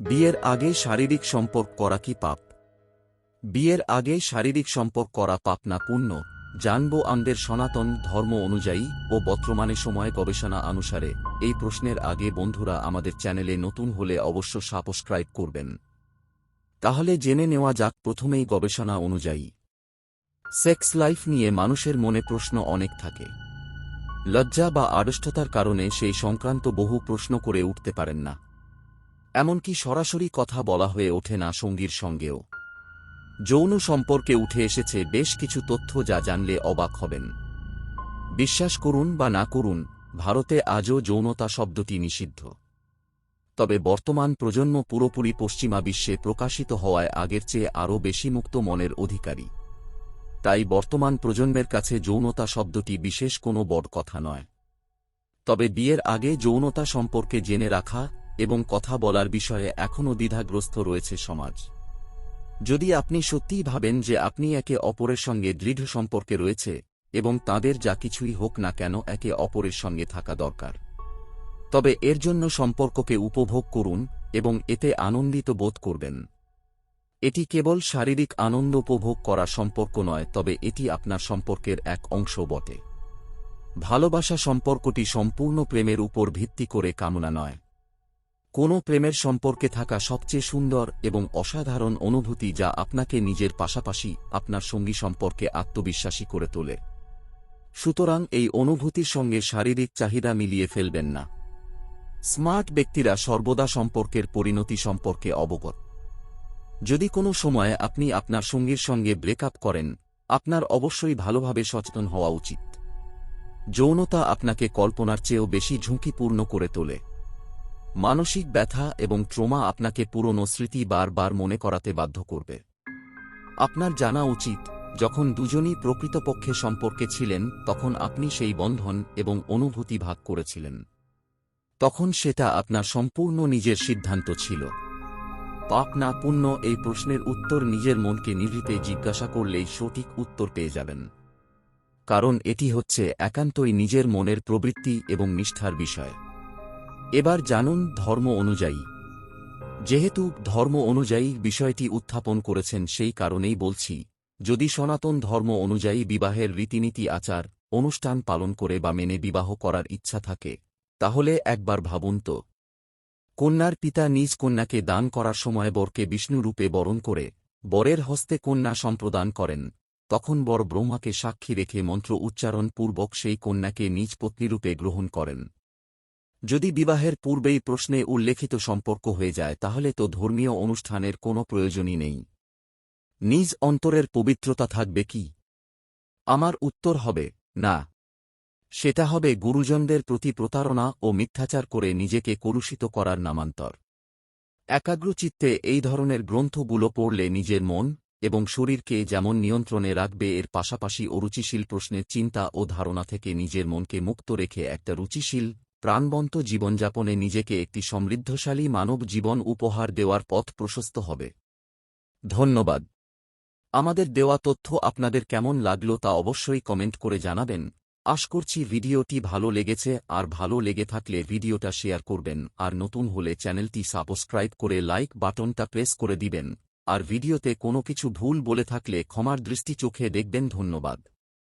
বিয়ের আগে শারীরিক সম্পর্ক করা কি পাপ? বিয়ের আগে শারীরিক সম্পর্ক করা পাপ না পুণ্য? জানব আমাদের সনাতন ধর্ম অনুযায়ী ও বর্তমানে সময় গবেষণা অনুসারে এই প্রশ্নের আগে বন্ধুরা আমাদের চ্যানেলে নতুন হলে অবশ্য সাবস্ক্রাইব করবেন। তাহলে জেনে নেওয়া যাক প্রথমেই গবেষণা অনুযায়ী। সেক্স লাইফ নিয়ে মানুষের মনে প্রশ্ন অনেক থাকে। লজ্জা বা আড়ষ্টতার কারণে সেই সংক্রান্ত বহু প্রশ্ন করে উঠতে পারেন না। এমনকি সরাসরি কথা বলা হয়ে ওঠে না সঙ্গীর সঙ্গেও। যৌন সম্পর্কে উঠে এসেছে বেশ কিছু তথ্য যা জানলে অবাক হবেন। বিশ্বাস করুন বা না করুন, ভারতে আজও যৌনতা শব্দটি নিষিদ্ধ। তবে বর্তমান প্রজন্ম পুরোপুরি পশ্চিমা বিশ্বে প্রকাশিত হওয়ায় আগের চেয়ে আরও বেশি মুক্ত মনের অধিকারী। তাই বর্তমান প্রজন্মের কাছে যৌনতা শব্দটি বিশেষ কোনো বড় কথা নয়। তবে বিয়ের আগে যৌনতা সম্পর্কে জেনে রাখা এবং কথা বলার বিষয়ে এখনও দ্বিধাগ্রস্ত রয়েছে সমাজ। যদি আপনি সত্যিই ভাবেন যে আপনি একে অপরের সঙ্গে দৃঢ় সম্পর্কে রয়েছে, এবং তাদের যা কিছুই হোক না কেন একে অপরের সঙ্গে থাকা দরকার। তবে এর জন্য সম্পর্ককে উপভোগ করুন, এবং এতে আনন্দিত বোধ করবেন। এটি কেবল শারীরিক আনন্দ উপভোগ করা সম্পর্ক নয়, তবে এটি আপনার সম্পর্কের এক অংশ বটে। ভালোবাসা সম্পর্কটি সম্পূর্ণ প্রেমের উপর ভিত্তি করে কামনা নয়। কোনো প্রেমের সম্পর্কে থাকা সবচেয়ে সুন্দর এবং অসাধারণ অনুভূতি যা আপনাকে নিজের পাশাপাশি আপনার সঙ্গী সম্পর্কে আত্মবিশ্বাসী করে তোলে। সুতরাং এই অনুভূতির সঙ্গে শারীরিক চাহিদা মিলিয়ে ফেলবেন না। স্মার্ট ব্যক্তিরা সর্বদা সম্পর্কের পরিণতি সম্পর্কে অবগত। যদি কোনো সময়ে আপনি আপনার সঙ্গীর সঙ্গে ব্রেকআপ করেন, আপনার অবশ্যই ভালোভাবে সচেতন হওয়া উচিত। যৌনতা আপনাকে কল্পনার চেয়েও বেশি ঝুঁকিপূর্ণ করে তোলে। মানসিক ব্যথা এবং ট্রোমা আপনাকে পুরনো স্মৃতি বারবার মনে করাতে বাধ্য করবে। আপনার জানা উচিত, যখন দুজনই প্রকৃতপক্ষে সম্পর্কে ছিলেন, তখন আপনি সেই বন্ধন এবং অনুভূতি ভাগ করেছিলেন। তখন সেটা আপনার সম্পূর্ণ নিজের সিদ্ধান্ত ছিল। পাপ না পুণ্য এই প্রশ্নের উত্তর নিজের মনকে নিভৃতে জিজ্ঞাসা করলেই সঠিক উত্তর পেয়ে যাবেন। কারণ এটি হচ্ছে একান্তই নিজের মনের প্রবৃত্তি এবং নিষ্ঠার বিষয়। এবার জানুন ধর্ম অনুযায়ী। যেহেতু ধর্ম অনুযায়ী বিষয়টি উত্থাপন করেছেন সেই কারণেই বলছি, যদি সনাতন ধর্ম অনুযায়ী বিবাহের রীতিনীতি, আচার, অনুষ্ঠান পালন করে বা মেনে বিবাহ করার ইচ্ছা থাকে, তাহলে একবার ভাবুন তো। কন্যার পিতা নিজ কন্যাকে দান করার সময় বরকে বিষ্ণুরূপে বরণ করে, বরের হস্তে কন্যা সম্প্রদান করেন, তখন বর ব্রহ্মাকে সাক্ষী রেখে মন্ত্র উচ্চারণ পূর্বক সেই কন্যাকে নিজ পত্নীরূপে গ্রহণ করেন। যদি বিবাহের পূর্বেই প্রশ্নে উল্লেখিত সম্পর্ক হয়ে যায়, তাহলে তো ধর্মীয় অনুষ্ঠানের কোনো প্রয়োজনই নেই। নিজ অন্তরের পবিত্রতা থাকবে কি? আমার উত্তর হবে, না। সেটা হবে গুরুজনদের প্রতি প্রতারণা ও মিথ্যাচার করে নিজেকে কলুষিত করার নামান্তর। একাগ্রচিত্তে এই ধরনের গ্রন্থগুলো পড়লে নিজের মন এবং শরীরকে যেমন নিয়ন্ত্রণে রাখবে, এর পাশাপাশি অরুচিশীল প্রশ্নের চিন্তা ও ধারণা থেকে নিজের মনকে মুক্ত রেখে একটা রুচিশীল প্রাণবন্ত জীবনযাপনে নিজেকে একটি সমৃদ্ধশালী মানব জীবন উপহার দেওয়ার পথ প্রশস্ত হবে। ধন্যবাদ। আমাদের দেওয়া তথ্য আপনাদের কেমন লাগল তা অবশ্যই কমেন্ট করে জানাবেন। আশ করছি ভিডিওটি ভালো লেগেছে, আর ভালো লেগে থাকলে ভিডিওটা শেয়ার করবেন, আর নতুন হলে চ্যানেলটি সাবস্ক্রাইব করে লাইক বাটনটা প্রেস করে দিবেন। আর ভিডিওতে কোনো কিছু ভুল বলে থাকলে ক্ষমার দৃষ্টি চোখে দেখবেন, ধন্যবাদ।